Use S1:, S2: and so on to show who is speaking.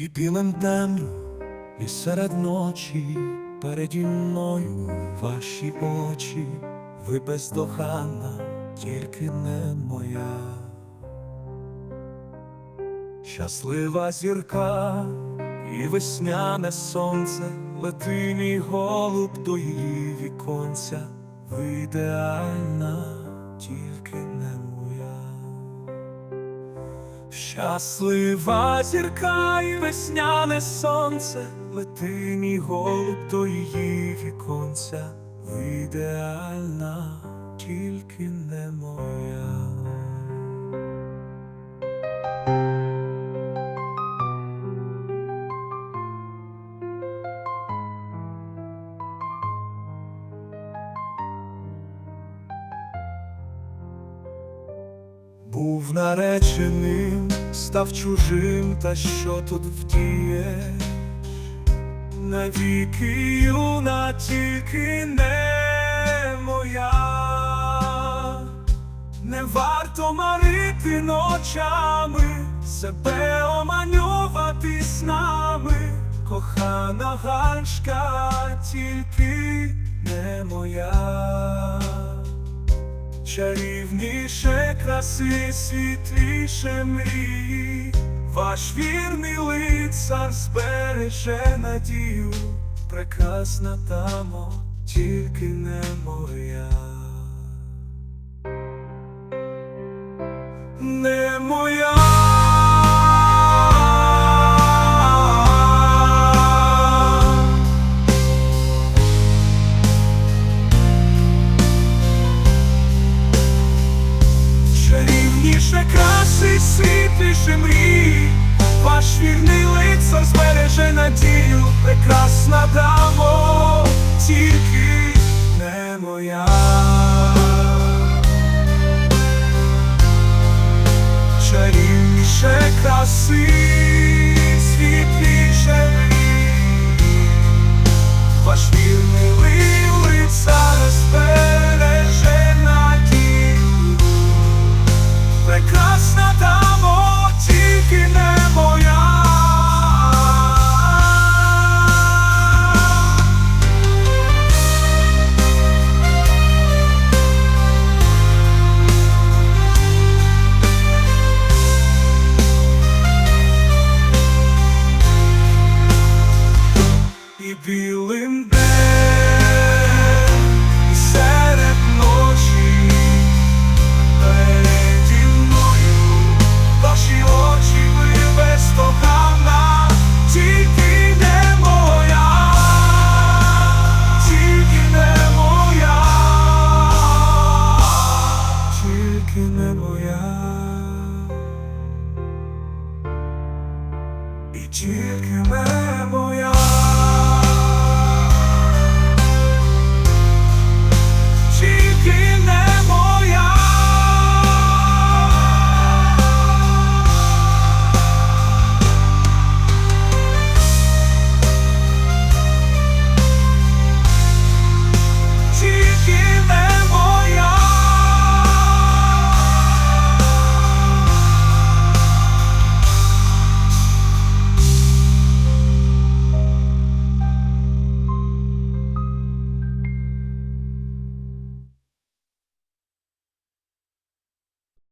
S1: І білим днем, і серед ночі переді мною ваші очі, ви бездоганна, тільки не моя. Щаслива зірка і весняне сонце, лети мій голуб до її віконця, ви ідеальна, тільки не моя. Щаслива зірка і весняне сонце, лети мій голуб до її віконця, в ідеальна, Був нареченим, став чужим, та що тут вдієш? Навіки юна, тільки не моя, не варто марити ночами, себе оманювати снами, кохана ганшка, тільки не моя. Чарівніше краси, світліше мрії, ваш вірний лицар збереже надію, прекрасна тамо, тільки краси, світліше мрії, ваш вірний лицар збереже надію, прекрасна дамо, тільки не моя. Чарівніше краси, і тільки не